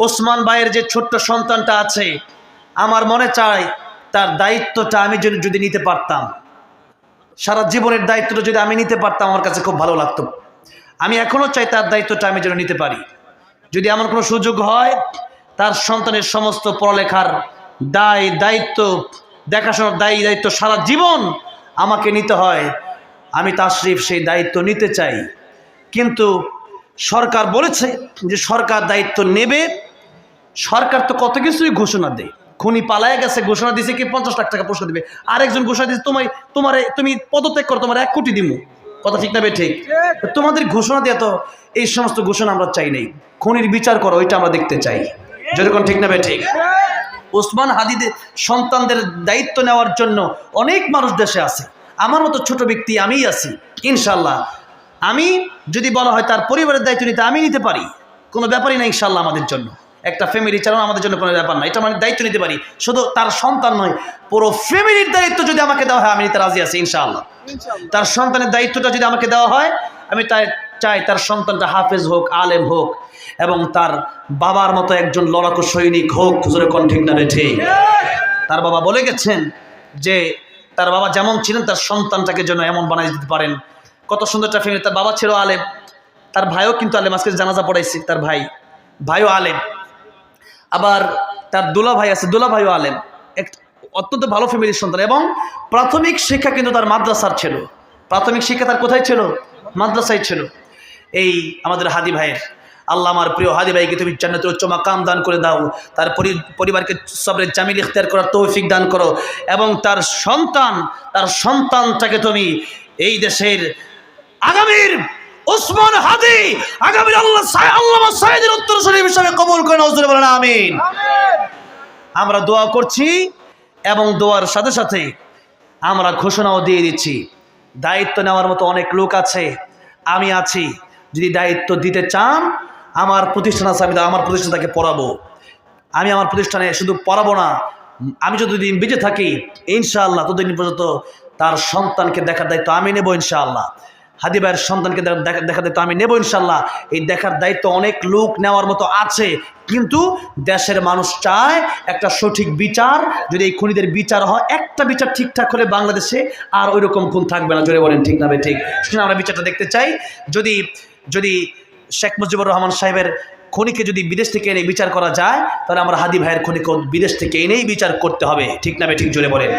ওসমান ভাইয়ের যে ছোট্ট সন্তানটা আছে, আমার মনে চায় তার দায়িত্বটা আমি যদি যদি নিতে পারতাম। সারা জীবনের দায়িত্বটা যদি আমি নিতে পারতাম, আমার কাছে খুব ভালো লাগতো। আমি এখনও চাই তার দায়িত্বটা আমি যেন নিতে পারি। যদি আমার কোনো সুযোগ হয়, তার সন্তানের সমস্ত পড়ালেখার দায়, দায়িত্ব, দেখাশোনার দায়ী দায়িত্ব সারা জীবন আমাকে নিতে হয়। আমি তাশরিফ সেই দায়িত্ব নিতে চাই। কিন্তু সরকার বলেছে যে সরকার দায়িত্ব নেবে সরকার তো কত কিছুই ঘোষণা দেয়। খুনি পালায় গেছে, ঘোষণা দিছে কি পঞ্চাশ লাখ টাকা পুরস্কার দিবে। আরেকজন ঘোষণা দিচ্ছে তোমার তোমার তুমি পদত্যাগ করো, তোমার এক কোটি দিমু। কথা ঠিক না ঠিক? তোমাদের ঘোষণা দেওয়া তো এই সমস্ত ঘোষণা আমরা চাই নাই। খুনির বিচার করো, ওইটা আমরা দেখতে চাই। যেরকম ঠিক না ঠিক? ওসমান হাদিদের সন্তানদের দায়িত্ব নেওয়ার জন্য অনেক মানুষ দেশে আছে। আমার মতো ছোট ব্যক্তি আমিই আছি ইনশাল্লাহ আমি যদি বলা হয় তার পরিবারের দায়িত্ব নিতে আমি নিতে পারি। কোনো ব্যাপারই না ইনশাল্লাহ আমাদের জন্য। একটা ফ্যামিলি চালানো আমাদের জন্য কোনো ব্যাপার না। এটা মানে দায়িত্ব নিতে পারি। শুধু তার সন্তান নয় পুরো ফ্যামিলির দায়িত্ব যদি আমাকে দেওয়া হয় আমি নিতে রাজি আছি ইনশাআল্লাহ। তার সন্তানের দায়িত্বটা যদি আমাকে দেওয়া হয় আমি তাই চাই তার সন্তানটা হাফেজ হোক আলেম হোক এবং তার বাবার মতো একজন লড়াকু সৈনিক হোক জোরে কণ্ঠিক না রেঠে তার বাবা বলে গেছেন যে তার বাবা যেমন ছিলেন তার সন্তানটাকে যেন এমন বানাই দিতে পারেন। কত সুন্দর একটা ফ্যামিলি তার বাবা ছিল আলেম তার ভাইও কিন্তু আলেম। আজকে জানাজা পড়াইছি তার ভাই ভাইও আলেম। আবার তার দোলা ভাই আছে দুলা ভাইও আলেম। এক অত্যন্ত ভালো ফ্যামিলির সন্তান এবং প্রাথমিক শিক্ষা কিন্তু তার মাদ্রাসার ছিল। প্রাথমিক শিক্ষা তার কোথায় ছিল? মাদ্রাসায় ছিল। এই আমাদের হাদি ভাইয়ের, আল্লাহ আমার প্রিয় হাদি ভাইকে তুমি জান্নাতের উচ্চ মাকাম দান করে দাও। তার পরিবারকে সবরের জামিল ইখতিয়ার করার তৌফিক দান করো এবং তার সন্তান, তার সন্তানটাকে তুমি এই দেশের আগামীর ওসমান হাদি আগামীর আল্লাহ আল্লামা সাইদের উত্তর শরীফ হিসাবে কবুল করে নজরে বলেন আমিন। আমরা দোয়া করছি এবং দোয়ার সাথে সাথে আমরা ঘোষণাও দিয়ে দিচ্ছি। দায়িত্ব নেওয়ার মতো অনেক লোক আছে আমি আছি। যদি দায়িত্ব দিতে চান আমার প্রতিষ্ঠান আছে আমি আমার প্রতিষ্ঠান তাকে পড়াবো। আমি আমার প্রতিষ্ঠানে শুধু পড়াবো না আমি যতদিন বেঁচে থাকি ইনশাআল্লাহ ততদিন পর্যন্ত তার সন্তানকে দেখার দায়িত্ব আমি নেব ইনশাআল্লাহ। হাদি ভাইয়ের সন্তানকে দেখা দায়িত্ব আমি নেব ইনশাল্লাহ। এই দেখার দায়িত্ব অনেক লোক নেওয়ার মতো আছে। কিন্তু দেশের মানুষ চায় একটা সঠিক বিচার। যদি এই খুনিদের বিচার হয়, একটা বিচার ঠিকঠাক হলে বাংলাদেশে আর ওই রকম খুন থাকবে না। জোরে বলেন, ঠিক না ঠিক? শুনে আমরা বিচারটা দেখতে চাই। যদি যদি শেখ মুজিবুর রহমান সাহেবের খনিকে যদি বিদেশ থেকে এনে বিচার করা যায়, তাহলে আমরা হাদি ভাইয়ের খনিকে বিদেশ থেকে এনেই বিচার করতে হবে। ঠিক না ঠিক? জোরে বলেন।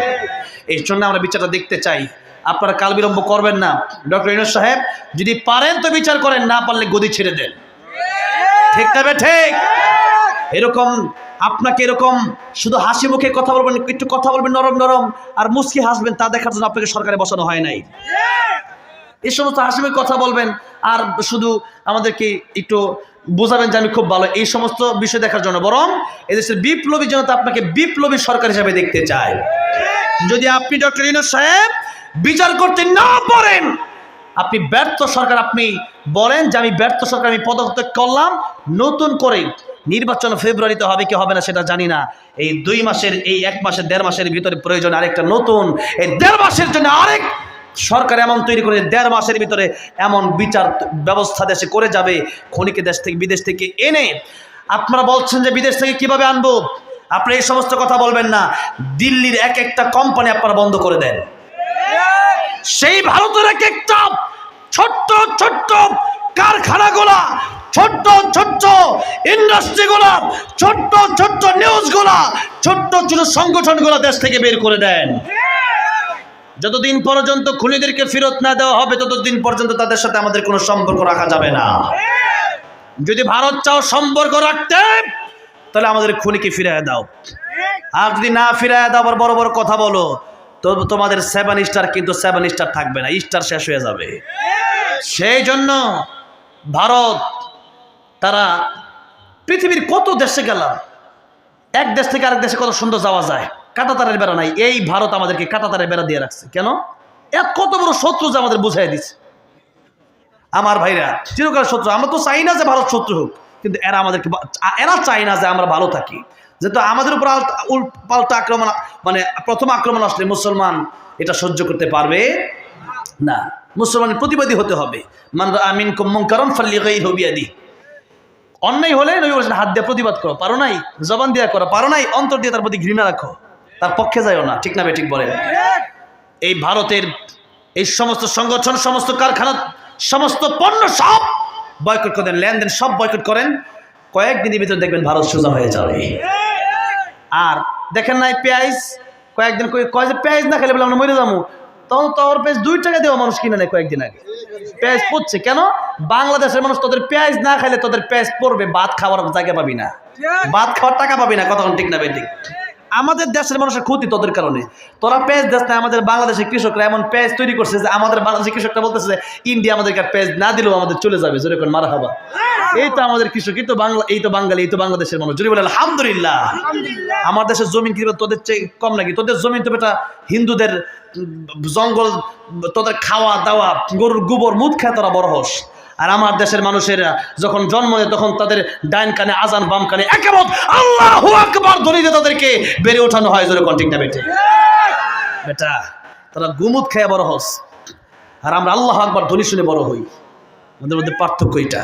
এই জন্য আমরা বিচারটা দেখতে চাই। আপনারা কাল বিলম্ব করবেন না। ডক্টর ইনোজ সাহেব, যদি পারেন তো বিচার করেন, না পারলে গদি ছেড়ে দেন। ঠিক ভাই ঠিক? এরকম, আপনাকে এরকম শুধু হাসি মুখে কথা বলবেন, একটু কথা বলবেন নরম নরম, আর মুসকি হাসবেন, তা দেখার জন্য আপনাকে সরকারে বসানো হয় নাই। এ সমস্ত হাসি মুখে কথা বলবেন, আর শুধু আমাদেরকে একটু বোঝাবেন যে আমি খুব ভালো। এই সমস্ত বিষয় দেখার জন্য বরং এদেশের বিপ্লবী জনতা আপনাকে বিপ্লবী সরকার হিসাবে দেখতে চায়। যদি আপনি ডক্টর ইউনুস সাহেব বিচার করতে না পারেন। আপনি ব্যর্থ সরকার, আপনি বলেন যে আমি ব্যর্থ সরকার, আমি পদত্যাগ করলাম, নতুন করে নির্বাচন ফেব্রুয়ারিতে হবে কি হবে না সেটা জানি না। এই দুই মাসের, এই এক মাসের, দেড় মাসের ভিতরে প্রয়োজন আরেকটা নতুন, এই দেড় মাসের জন্য আরেক সরকার এমন তৈরি করে দেড় মাসের ভিতরে এমন বিচার ব্যবস্থা দেশে করে যাবে, খনিকে দেশ থেকে, বিদেশ থেকে এনে। আপনারা বলছেন যে বিদেশ থেকে কীভাবে আনব? আপনি এই সমস্ত কথা বলবেন না। দিল্লির এক একটা কোম্পানি আপনারা বন্ধ করে দেন। সেই ভারতের এক একটা ছোট্ট ছোট্ট কারখানাগুলা, ছোট্ট ছোট্ট ইন্ডাস্ট্রিগুলা, ছোট্ট ছোট্ট নিউজগুলা, ছোট্ট ছোট সংগঠনগুলো দেশ থেকে বের করে দেন। যতদিন পর্যন্ত খুনিদেরকে ফেরত না দেওয়া হবে, ততদিন পর্যন্ত তাদের সাথে আমাদের কোনো সম্পর্ক রাখা যাবে না। যদি ভারত চাও সম্পর্ক রাখতে, তাহলে আমাদের খুনিকে ফিরিয়ে দাও। আর যদি না ফিরিয়ে দাও, আবার বড় বড় কথা বলো। তোমাদের সেভেন স্টার কিন্তু সেভেন স্টার থাকবে না স্টার শেষ হয়ে যাবে। সেই জন্য ভারত, তারা পৃথিবীর কত দেশে গেলাম, এক দেশ থেকে আরেক দেশে কত সুন্দর যাওয়া যায়, কাটাতারের বেড়া নাই, এই ভারত আমাদেরকে কাটাতারের বেড়া দিয়ে রাখছে। কেন? এত কত বড় শত্রু যে আমাদের বুঝাই দিচ্ছে আমার ভাইরা চিরকাল শত্রু, আমরা তো চাই না যে ভারত শত্রু হোক, কিন্তু এরা আমাদেরকে এরা চাই না যে আমরা ভালো থাকি। যেহেতু আমাদের উপর পাল্টা আক্রমণ মানে প্রথম আক্রমণ আসলে মুসলমান এটা সহ্য করতে পারবে না। মুসলমানের প্রতিবাদী হতে হবে। মান আমিন কুম্মন কারণ ফাল্লি গাই হবিয়াদি অন্যায় হলে নবী বলেছেন, হাত দিয়ে প্রতিবাদ করো। পারো নাই? জবান দিয়ে করো। পারো নাই? অন্তর দিয়ে তার প্রতি ঘৃণা রাখো। তার পক্ষে যাইও না। ঠিক না ঠিক বলে এই ভারতের এই সমস্ত সংগঠন, সমস্ত কারখানা, সমস্ত পণ্য সব বয়কট করেন লেনদেন সব বয়কট করেন। কয়েকদিনের ভিতরে দেখবেন ভারত সোজা হয়ে যাবে। আর দেখেন নাই পেঁয়াজ? কয়েকদিন কই- কয় যে পেঁয়াজ না খেলে বলে আমরা মরে যাব। তখন তোর পেঁয়াজ দুই টাকা দেওয়া মানুষ কিনে নেয় কয়েকদিন আগে। পেঁয়াজ পড়ছে। কেন? বাংলাদেশের মানুষ তোদের পেঁয়াজ না খাইলে তোদের পেঁয়াজ পড়বে ভাত খাওয়ার জায়গা পাবি না। ভাত খাওয়ার টাকা পাবি না কতক্ষণ ঠিক না বে ঠিক? আমাদের দেশের মানুষের ক্ষতি তোদের কারণে। তোরা পেঁয়াজ দেশ না আমাদের বাংলাদেশের কৃষকরা এমন পেঁয়াজ তৈরি করছে যে আমাদের বাংলাদেশের কৃষকরা বলতেছে যে ইন্ডিয়া আমাদেরকে আর পেঁয়াজ না দিলেও আমাদের চলে যাবে। যেরকম মারা হবা। এই তো আমাদের কৃষক এই তো বাংলা এই তো বাঙালি এই তো বাংলাদেশের মানুষ। যদি বলে আলহামদুলিল্লাহ। আমার দেশের জমিন কি তোদের চেয়ে কম নাকি? তোদের জমিন তো বেটা হিন্দুদের জঙ্গল তোদের খাওয়া দাওয়া গরুর গোবর মুদ খায় তোরা বড় হস। আর আমার দেশের মানুষেরা যখন জন্ম নেয়, তখন তাদের ডাইন কানে, আজান, বাম কানে একেবারে আল্লাহ আকবার ধরিয়ে তাদেরকে বেড়ে ওঠানো হয়, জোরে কন্টিক না বেটে বেটা, তারা গুমুদ খেয়ে বড় হস। আর আমরা আল্লাহ আকবার ধ্বনি শুনে বড় হই। আমাদের মধ্যে পার্থক্য এটা।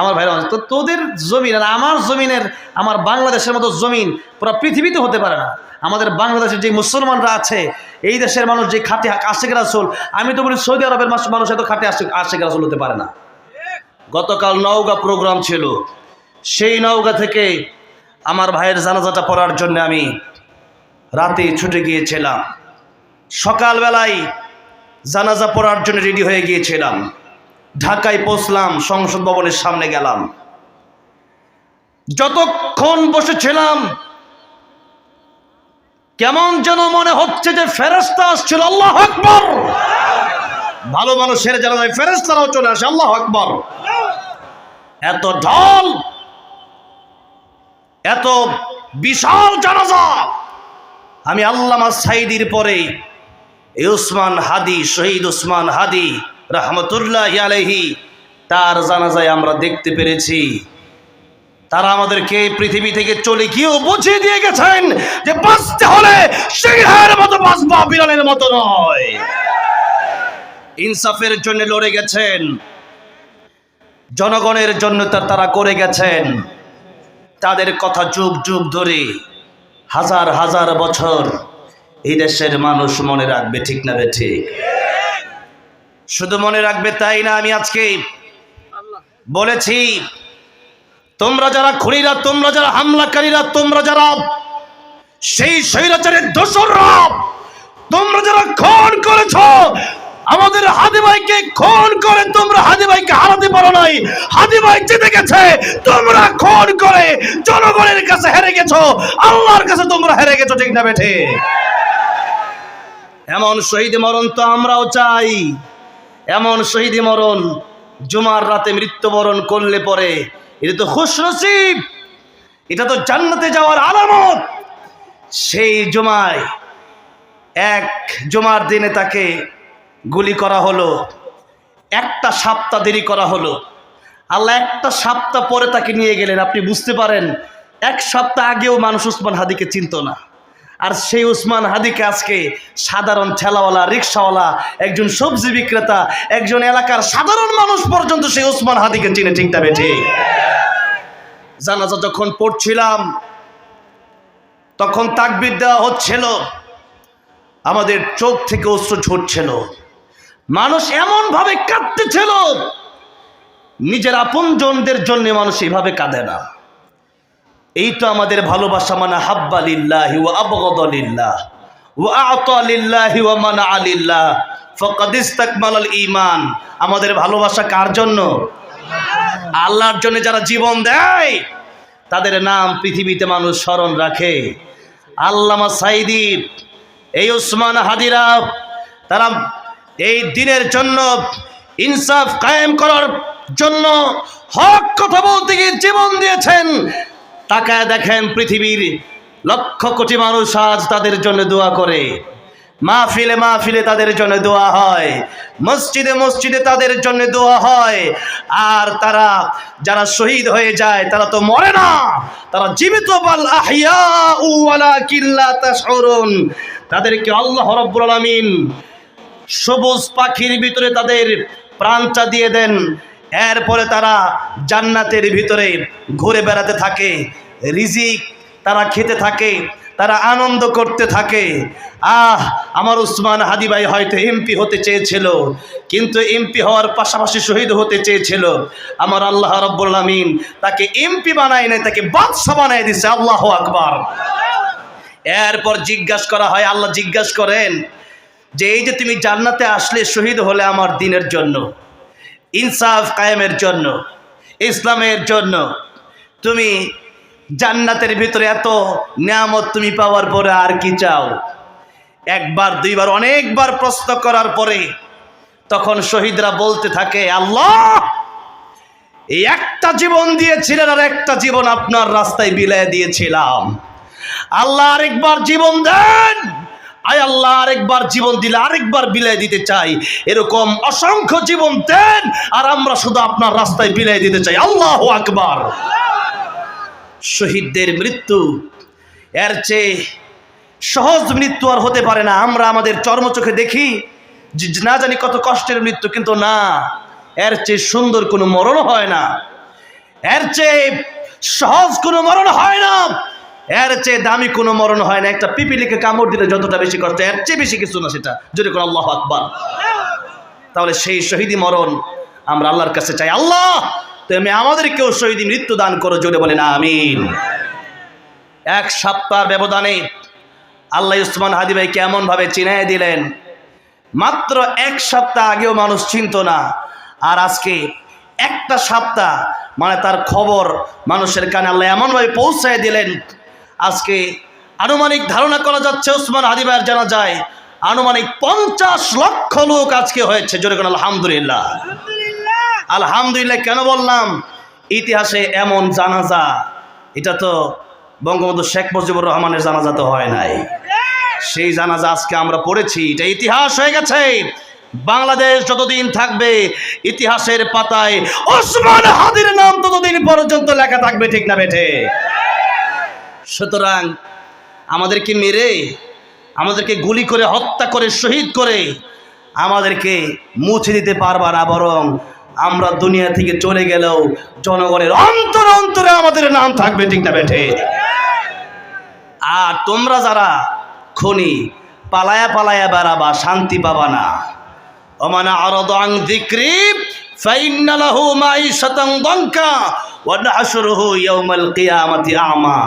আমার ভাইরা তো তোদের জমিন আর আমার জমিনের, আমার বাংলাদেশের মতো জমিন পুরো পৃথিবীতে হতে পারে না। আমাদের বাংলাদেশের যে মুসলমানরা আছে, এই দেশের মানুষ যে খাটে আশেখ রাসুল, আমি তো বলি সৌদি আরবের মানুষ এত খাটে আশেখ আশেখ রাসুল হতে পারে না। গতকাল নওগাঁ প্রোগ্রাম ছিল। সেই নওগাঁ থেকে আমার ভাইয়ের জানাজাটা পড়ার জন্য আমি রাতে ছুটে গিয়েছিলাম। সকালবেলায় জানাজা পড়ার জন্য রেডি হয়ে গিয়েছিলাম। ঢাকায় পৌঁছলাম, সংসদ ভবনের সামনে গেলাম। যতক্ষণ বসেছিলাম, কেমন যেন মনে হচ্ছে যে ফেরস্তা আসছিল। আল্লাহ আকবর! ভালো মানুষের যায় ফেরস্তারাও চলে আসে। আল্লাহ আকবর! এত ঢল, এত বিশাল জানাজা। আমি আল্লামা সাইদির পরে উসমান হাদি, শহীদ উসমান হাদি রহমতুল্লাহ আলহি তার জানাজায় আমরা দেখতে পেরেছি। তারা আমাদেরকে পৃথিবী থেকে চলে গিয়েও বুঝিয়ে দিয়ে গেছেন যে বাঁচতে হলে সিংহের মতো বাঁচবা, বিড়ালের মতো নয়। ইনসাফের জন্য লড়ে গেছেন। জনগণের জন্য তারা করে গেছেন। তাদের কথা যুগ যুগ ধরে, হাজার হাজার বছর এই দেশের মানুষ মনে রাখবে, ঠিক না ঠিক শুধু মনে রাখবে তাই না আমি আজকে বলেছি, তোমরা যারা খুনিরা, তোমরা যারা হামলাকারীরা, তোমরা যারা সেই স্বৈরাচারের দোসররা, তোমরা যারা খুন করেছ আমাদের হাদি ভাইকে খুন করে, তোমরা হাদি ভাইকে হারাতে পারো নাই। হাদি ভাই জিতে গেছে, তোমরা খুন করে জনগণের কাছে হেরে গেছো, আল্লাহর কাছে তোমরা হেরে গেছো, ঠিক না বেঠে? এমন শহীদ মরণ তো আমরাও চাই। এমন শহীদ মরণ জুমার রাতে মৃত্যুবরণ করলে পরে এটা তো খুশ নসিব এটা তো জান্নাতে যাওয়ার আলামত। সেই জুমায় এক জুমার দিনে তাকে গুলি করা হলো। একটা সপ্তাহ দেরি করা হলো। আল্লাহ একটা সপ্তাহ পরে তাকে নিয়ে গেলেন। আপনি বুঝতে পারেন, এক সপ্তাহ আগেও মানুষ উসমান হাদিকে চিনত না। আর সেই উসমান হাদিকে আজকে সাধারণ ঠেলাওয়ালা রিক্সাওয়ালা একজন সবজি বিক্রেতা, একজন এলাকার সাধারণ মানুষ পর্যন্ত সেই উসমান হাদিকে চিনে ঠিকটা বেঠে? জানাজা যখন পড়ছিলাম, তখন তাকবির দেওয়া হচ্ছিল। আমাদের চোখ থেকে অস্ত্র ঝরছিল। মানুষ এমন এমনভাবে কাঁদতেছিল নিজের আপনজনদের জন্য মানুষ এইভাবে কাঁদে না। এই তো আমাদের ভালোবাসা মানে হাব্বা লিল্লাহি ওয়া আবগদালিল্লাহ ওয়া আতালিল্লাহি ওয়া মানা আলিল্লাহ ফাকাদ ইস্তাকমালাল ঈমান। আমাদের ভালোবাসা কার জন্য? আল্লাহর জন্য যারা জীবন দেয়, তাদের নাম পৃথিবীতে মানুষ স্মরণ রাখে। আল্লামা সাইদি, এই উসমান হাদিরা, তারা এই দিনের জন্য ইনসাফ কায়েম করার জন্য হক কথা বলতে গিয়ে জীবন দিয়েছেন। তাকায় দেখেন পৃথিবীর লক্ষ কোটি মানুষ আজ তাদের জন্য দোয়া করে। মাহফিলে মাহফিলে তাদের জন্য দোয়া হয়। মসজিদে মসজিদে তাদের জন্য দোয়া হয়। আর তারা যারা শহীদ হয়ে যায়, তারা তো মরে না। তারা জীবিত। তাদেরকে আল্লাহ রাব্বুল আলামিন সবুজ পাখির ভিতরে তাদের প্রাণটা দিয়ে দেন। এরপরে তারা জান্নাতের ভিতরে ঘুরে বেড়াতে থাকে, রিজিক তারা খেতে থাকে, তারা আনন্দ করতে থাকে। আহ, আমার উসমান হাদিবাই হয়তো এমপি হতে চেয়েছিল, কিন্তু এমপি হওয়ার পাশাপাশি শহীদ হতে চেয়েছিল। আমার আল্লাহ রব্বুল আমিন তাকে এমপি বানায় নাই, তাকে বাদশা বানায় দিছে। আল্লাহ আকবার। এরপর জিজ্ঞাসা করা হয়, আল্লাহ জিজ্ঞাসা করেন যে এই যে তুমি জান্নাতে আসলে শহীদ হলে আমার দিনের জন্য, ইনসাফ কায়েমের জন্য, ইসলামের জন্য, তুমি জান্নাতের ভিতরে এত নিয়ামত তুমি পাওয়ার পরে আর কি চাও? একবার, দুইবার, অনেকবার প্রশ্ন করার পরে তখন শহীদরা বলতে থাকে, আল্লাহ, এই একটা জীবন দিয়েছিলেন আর একটা জীবন আপনার রাস্তায় বিলাই দিয়েছিলাম। আল্লাহ আরেকবার জীবন দেন। আয় আল্লাহ, আরেকবার জীবন দিলে আরেকবার বিলাই দিতে চাই। এরকম অসংখ্য জীবন দেন, আর আমরা শুধু আপনার রাস্তায় বিলাই দিতে চাই। আল্লাহ আকবার। শহীদদের মৃত্যু, এর চেয়ে সহজ মৃত্যু আর হতে পারে না। আমরা আমাদের চর্মচোখে দেখি না জানি কত কষ্টের মৃত্যু, কিন্তু না, এর চেয়ে সুন্দর কোনো মরণ হয় না। এর চেয়ে সহজ কোনো মরণ হয় না। এর চেয়ে দামি কোনো মরণ হয় না। একটা পিপিলিকে কামড় দিলে যতটা বেশি কষ্ট, এর চেয়ে বেশি কিছু না সেটা। যদি কোনো আল্লাহ আকবার। তাহলে সেই শহীদি মরণ আমরা আল্লাহর কাছে চাই। আল্লাহ, তুমি আমাদেরকেও শহীদি মৃত্যু দান করো, জোরে বলেন আমিন। এক সপ্তাহ ব্যবধানে আল্লাহ উসমান হাদি ভাই কেমনভাবে চিনাই দিলেন, মাত্র এক সপ্তাহ আগেও মানুষ চিনত না, আর আজকে একটা সপ্তাহ মানে তার খবর মানুষের কানে আল্লাহ এমনভাবে পৌঁছায় দিলেন আজকে আনুমানিক ধারণা করা যাচ্ছে উসমান হাদি ভাইয়ের জানা যায় আনুমানিক পঞ্চাশ লক্ষ লোক আজকে হয়েছে। জোরে কোন আলহামদুলিল্লাহ। আলহামদুলিল্লাহ। কেন বললাম? ইতিহাসে এমন জানাজা এটা তো বঙ্গবন্ধু শেখ মুজিবুর রহমানের জানাজা তো হয় নাই। সেই জানাজা আজকে আমরা পড়েছি এটা ইতিহাস হয়ে গেছে। বাংলাদেশ যতদিন থাকবে ইতিহাসের পাতায় ওসমান হাদির নাম ততদিন পর্যন্ত লেখা থাকবে ঠিক না বেঠে সুতরাং আমাদেরকে মেরে, আমাদেরকে গুলি করে, হত্যা করে, শহীদ করে আমাদেরকে মুছে দিতে পারবা না, বরং আমরা দুনিয়া থেকে চলে গেলেও জনগণের অন্তর অন্তরে আমাদের নাম থাকবে, ঠিক না বেঠে? আর তোমরা যারা খনি, পালায়া পালায়া বেড়াবা, শান্তি পাবা না। ওমানা আরদ আং যিকরি, ফাইন্না লাহু মাইশাতান দানকা ওয়া নাহশুরুহু ইয়াউমাল কিয়ামাতি আমা।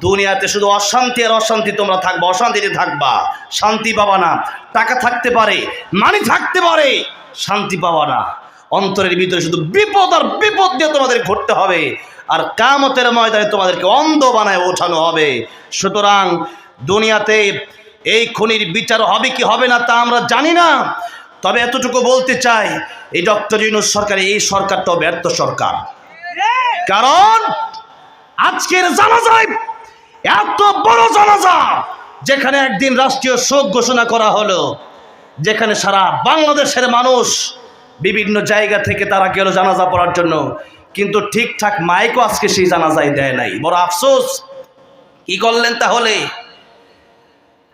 দুনিয়াতে শুধু অশান্তি আর অশান্তি তোমরা থাকবা, অশান্তিতে থাকবা। শান্তি পাবা না। টাকা থাকতে পারে মানি থাকতে পারে, শান্তি পাবা না। অন্তরের ভিতরে শুধু বিপদ আর বিপদ দিয়ে তোমাদের ঘটতে হবে। আর কামতের ময়দানে তোমাদেরকে অন্ধ বানায় ওঠানো হবে। সুতরাং দুনিয়াতে এই খনির বিচার হবে কি হবে না তা আমরা জানি না। তবে এতটুকু বলতে চাই, এই ডক্টর ইউনুস সরকার, এই সরকারটাও ব্যর্থ সরকার। কারণ আজকের জানাজায় এত বড় জানাজা যেখানে একদিন রাষ্ট্রীয় শোক ঘোষণা করা হলো, যেখানে সারা বাংলাদেশের মানুষ বিভিন্ন জায়গা থেকে তারা গেল জানাজা পড়ার জন্য। কিন্তু ঠিকঠাক মাইকও আজকে সেই জানাজায় দেয় নাই। বড় আফসোস। কি করলেন তাহলে?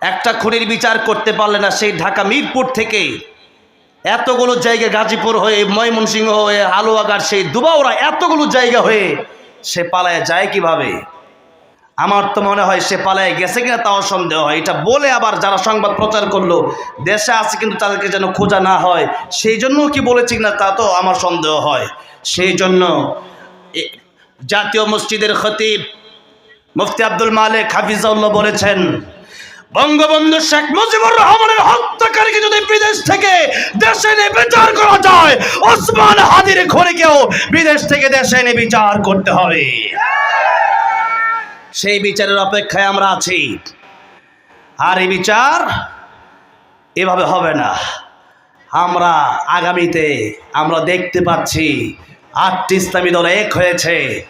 একটা খুনির বিচার করতে পারলে না সেই ঢাকা মিরপুর থেকে এতগুলো জায়গা গাজীপুর হয়ে, ময়মনসিংহ হয়ে, হালুয়াঘাট, সেই দুবাওরা এতগুলো জায়গা হয়ে সে পালায় যায় কীভাবে? আমার তো মনে হয় সে পালায় গেছে কিনা তাও সন্দেহ হয়। এটা বলে আবার যারা সংবাদ প্রচার করল, দেশে আছে কিন্তু তাদেরকে যেন খোঁজা না হয়, সেই জন্য কি বলেছি কিনা তা তো আমার সন্দেহ হয়। সেই জন্য জাতীয় মসজিদের খতিব মুফতি আব্দুল মালিক হাফিজাউল্লাহ বলেছেন, বঙ্গবন্ধু শেখ মুজিবুর রহমানের হত্যাকারীকে যদি বিদেশ থেকে দেশে এনে বিচার করা যায়, ওসমান হাদির ঘরেকেও বিদেশ থেকে দেশে এনে বিচার করতে হবে। সেই বিচারের অপেক্ষায় আমরা আছি। আর এই বিচার এভাবে হবে না। আমরা আগামীতে আমরা দেখতে পাচ্ছি আটটি ইসলামী দল এক হয়েছে।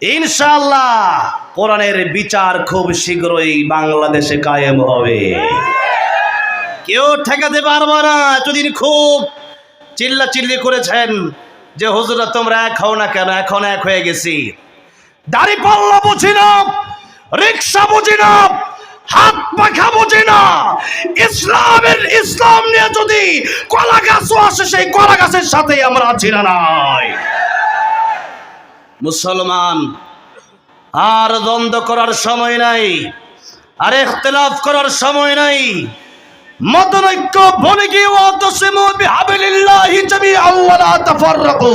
ইনশাল্লাহ কোরআনের বিচার খুব শীঘ্রই বাংলাদেশে কায়েম হবে। কেউ ঠেকাতে পারবে না। এতদিন খুব চিল্লা চিল্লি করেছেন যে, হুজুরা, তোমরা এক হও না কেন? এখন এক হয়ে গেছি। দাড়ি পাল্লা বুঝি না, রিক্সা বুঝি না, হাত পাখা বুঝি না। ইসলামের ইসলাম নিয়ে যদি কলা গাছও আসে, সেই কলা গাছের সাথে আমরা আছি না নাই। মুসলমান, আর দ্বন্দ্ব করার সময় নাই, আর ইখতিলাফ করার সময় নাই। মতনৈক্য বনে গিয়ে ওয়াতসিমু বিহাবিলিল্লাহি জামিআন ওয়া লা তাফাররাকু।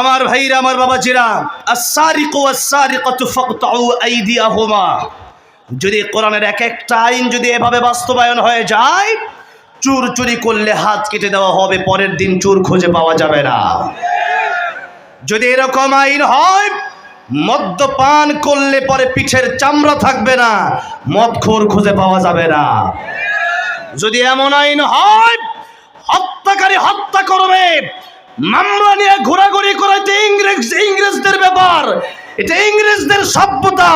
আমার ভাইরা, আমার ফাকতাউ আইদিয়াহুমা। যদি কোরআনের এক একটা আইন যদি এভাবে বাস্তবায়ন হয়ে যায় চুর চুরি করলে হাত কেটে দেওয়া হবে, পরের দিন চুর খুঁজে পাওয়া যাবে না। যদি এরকম আইন হয়, মদ্যপান করলে পরে পিঠের চামড়া থাকবে না, মদখোর খুঁজে পাওয়া যাবে না। যদি এমন আইন হয়, হত্যাকারী হত্যা করবে মামলা নিয়ে ঘোরাঘুরি করাইতে ইংরেজ ইংরেজদের ব্যাপার। এটা ইংরেজদের সভ্যতা।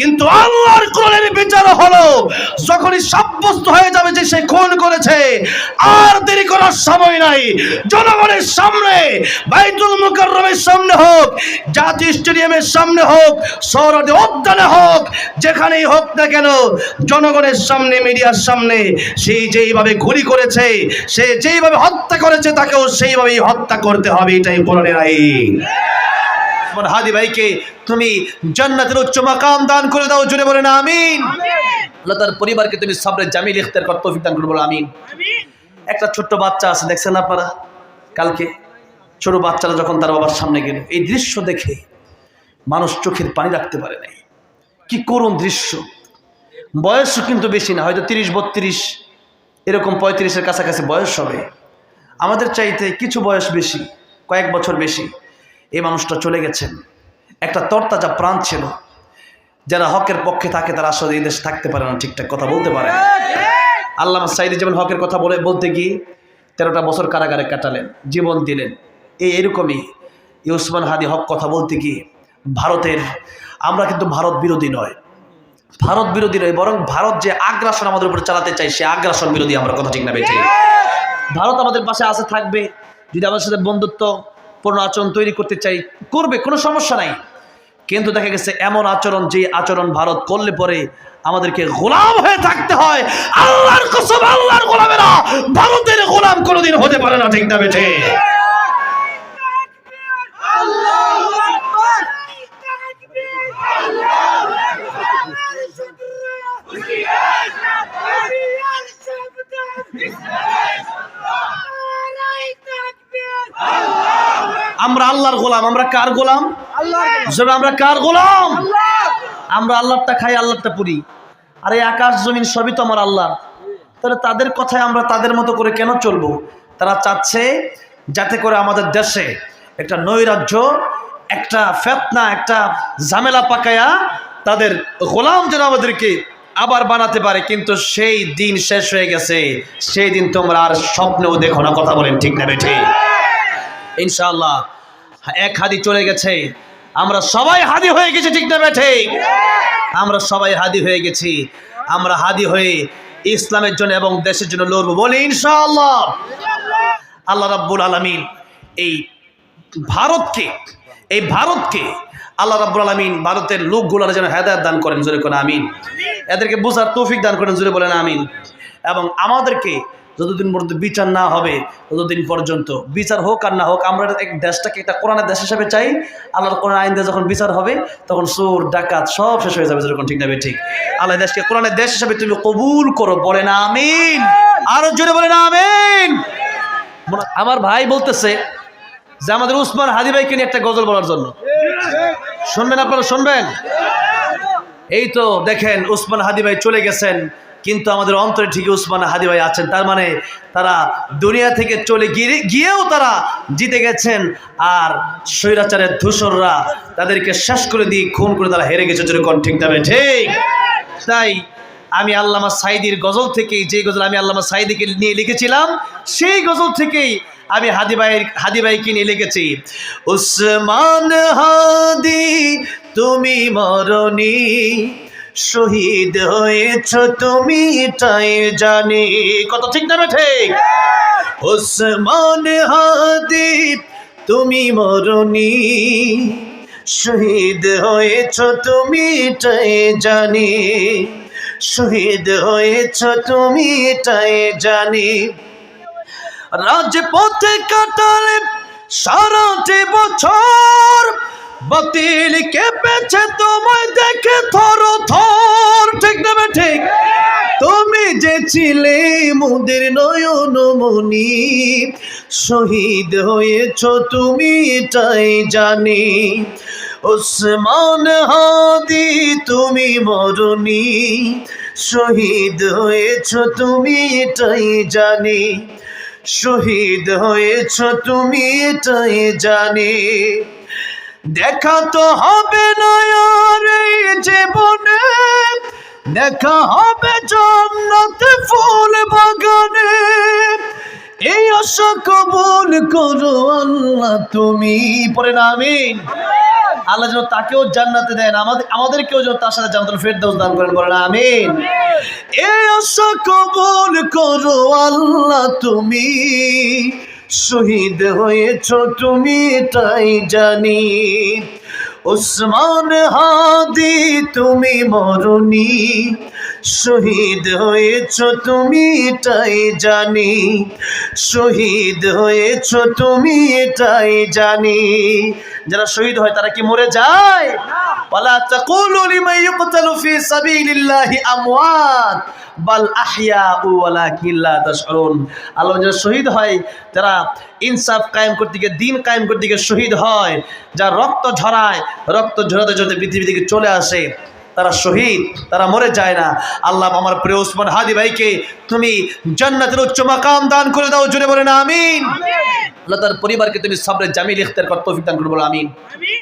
কিন্তু আল্লাহর কোরআনের বিচার হলো, যখনই সাব্যস্ত হয়ে যাবে যে সে খুন করেছে, আর দেরি করার সময় নাই। জনগণের সামনে, বাইতুল মুকাররমের সামনে হোক জাতীয় স্টেডিয়ামের সামনে হোক সৌরদে উদ্যানে হোক, যেখানেই হোক না কেন, জনগণের সামনে, মিডিয়ার সামনে সেই যেইভাবে গুলি করেছে, সে যেইভাবে হত্যা করেছে, তাকেও সেইভাবেই হত্যা করতে হবে, এটাই কোরআনের আইন। আমার হাদি ভাইকে তুমি জান্নাতের উচ্চ মাকাম দান করে দাও জুড়ে বলে না আমিন। আল্লাহ তার পরিবারকে তুমি সাবরে জামিল ইখতার কর তৌফিক দান করে বলো আমিন। একটা ছোট্ট বাচ্চা আছে দেখছেন আপনারা? কালকে ছোট বাচ্চারা যখন তার বাবার সামনে গেল এই দৃশ্য দেখে মানুষ চোখের পানি রাখতে পারে নাই। কি করুণ দৃশ্য। বয়সও কিন্তু বেশি না হয়তো তিরিশ বত্রিশ এরকম পঁয়ত্রিশের কাছাকাছি বয়স হবে। আমাদের চাইতে কিছু বয়স বেশি কয়েক বছর বেশি। এই মানুষটা চলে গেছেন। একটা তরতাজা প্রাণ ছিল। যারা হকের পক্ষে থাকে, তারা আসলে এই দেশে থাকতে পারে না, ঠিকঠাক কথা বলতে পারে আল্লাহ সাইদি যেমন হকের কথা বলে, বলতে গিয়ে তেরোটা বছর কারাগারে কাটালেন, জীবন দিলেন। এই এরকমই ইউসমান হাদি হক কথা বলতে গিয়ে ভারতের, আমরা কিন্তু ভারত বিরোধী নয়। ভারত বিরোধী নয়, বরং ভারত যে আগ্রাসন আমাদের উপরে চালাতে চাই সে আগ্রাসন বিরোধী, আমরা কথা ঠিক না ভারত আমাদের পাশে আসে থাকবে। যদি আমাদের সাথে বন্ধুত্ব পূর্ণ আচরণ তৈরি করতে চাই, করবে, কোনো সমস্যা নাই। কিন্তু দেখা গেছে এমন আচরণ যে আচরণ ভারত করলে পরে আমাদেরকে গোলাম হয়ে থাকতে হয়। আল্লাহর কসম, আল্লাহর গোলামেরা ভারতের গোলাম কোনোদিন হতে পারে না, ঠিক না বেঠে? আমরা আল্লাহর গোলাম আমরা কার গোলাম? যেন আমরা কার গোলাম? আমরা আল্লাহটা খাই আল্লাহটা পুরি। আর এই আকাশ জমিন সবই তো আমার আল্লাহ তাহলে তাদের কথায় আমরা তাদের মতো করে কেন চলবো? তারা চাচ্ছে যাতে করে আমাদের দেশে একটা নৈরাজ্য একটা ফেতনা একটা ঝামেলা পাকায়া তাদের গোলাম যেন আমাদেরকে আবার বানাতে পারে। কিন্তু সেই দিন শেষ হয়ে গেছে। সেই দিন তোমরা আর স্বপ্নেও দেখো না কথা বলেন ঠিক না বেঠে? ইনশাআল্লাহ। এক হাদি চলে গেছে। আমরা সবাই হাদি হয়ে গেছি, ঠিক না বেঠে আমরা সবাই হাদি হয়ে গেছি। আমরা হাদি হয়ে ইসলামের জন্য এবং দেশের জন্য লড়বো বলি ইনশাআল্লাহ। আল্লাহ রাব্বুল আলামিন এই ভারতকে এই ভারতকে আল্লাহ রাব্বুল আলামিন ভারতের লোকগুলোর যেন হেদায়ত দান করেন, জোরে করে আমিন। এদেরকে বোঝার তৌফিক দান করেন, জোরে বলেন আমিন। এবং আমাদেরকে যতদিন পর্যন্ত বিচার না হবে, ততদিন পর্যন্ত বিচার হোক আর না হোক, আমরা এক দেশটাকে একটা কোরআনের দেশ হিসাবে চাই। আল্লাহর কোরআন আইন যখন বিচার হবে, তখন চোর, ডাকাত সব শেষ হয়ে যাবে, যেরকম ঠিক না ঠিক আল্লাহ দেশকে কোরআনের দেশ হিসাবে তুমি কবুল করো বলে না আমিন। আরও জোরে বলে না আমিন আমার ভাই বলতেছে যে আমাদের উসমান হাদি ভাইকে নিয়ে একটা গজল বলার জন্য। শুনবেন আপনারা, শুনবেন? এই তো দেখেন উসমান হাদি ভাই চলে গেছেন, কিন্তু আমাদের অন্তরে ঠিকই উসমান হাদি ভাই আছেন। তার মানে তারা দুনিয়া থেকে চলে গিয়ে, গিয়েও তারা জিতে গেছেন, আর স্বৈরাচারের ধূসররা তাদেরকে শেষ করে দিয়ে খুন করে তারা হেরে গেছে যেরকম ঠিক যাবে ঠিক! তাই আমি আল্লামা সাইদির গজল থেকেই যে গজল আমি আল্লামা সাইদিকে নিয়ে লিখেছিলাম, সেই গজল থেকেই আমি হাদি ভাইয়ের, হাদি ভাইকে নিয়ে লিখেছি, উসমান হাদি তুমি মরণি, শহীদ হয়েছ তুমি, তাই জানি। কত ঠিক না ঠিক? ওসমান হাদি তুমি মরণি, শহীদ হয়েছ তুমি, তাই জানি। শহীদ হয়েছ তুমি, তাই জানি। রাজপথে কাটালে সারাটি বছর বাতিল কেঁপেছে তোমায় দেখে থর থর। ঠিক না ঠিক? তুমি যে ছিলে মুদের নয়ন মনি শহীদ হয়েছ তুমি তাই জানি। ওসমান হাদি, তুমি মরণি, শহীদ হয়েছ তুমি তাই জানি। শহীদ হয়েছ তুমি তাই জানি। দেখা তো হবে না আর এই জীবনে। দেখা হবে জন্নত ফুল বাগানে। এই আশা কবুল করো আল্লাহ তুমি। পরে না, আমিন। আল্লাহ যেন তাকেও জান্নাতে দেন। আমাদের আমাদেরকেও যেন তার সাথে জান্নাতুল ফেরদৌস দান করেন। বলেন আমিন। এই আশা কবুল করো আল্লাহ তুমি। শহীদ হয়েছ তুমি তাই জানি। ওসমান হাদি তুমি মরণি। শহীদ হয়েছ তুমি তাই জানি। শহীদ হয়েছ তুমি তাই জানি। যারা শহীদ হয় তারা কি মরে যায়? ওয়ালা তাকুলু লিমান ইউকতালু ফি সাবিলিল্লাহি আমওয়াত, বাল আহইয়াউ ওয়ালাকিন লা তাশউরুন। আল্লাহ যারা শহীদ হয়, যারা ইনসাফ কায়েম করতে গিয়ে, দিন কায়েম করতে গিয়ে শহীদ হয়, যারা রক্ত ঝরায়, রক্ত ঝরাতে ঝরাতে পৃথিবী থেকে চলে আসে তারা শহীদ তারা মরে যায় না। আল্লাহ আমার প্রিয় উসমান হাদি ভাইকে তুমি জান্নাতের উচ্চ মাকাম দান করে দাও জুড়ে বলে না আমিন। আল্লাহ তার পরিবারকে তুমি সবরে জামিল ইখতার কর তৌফিক দান করে বলো আমিন।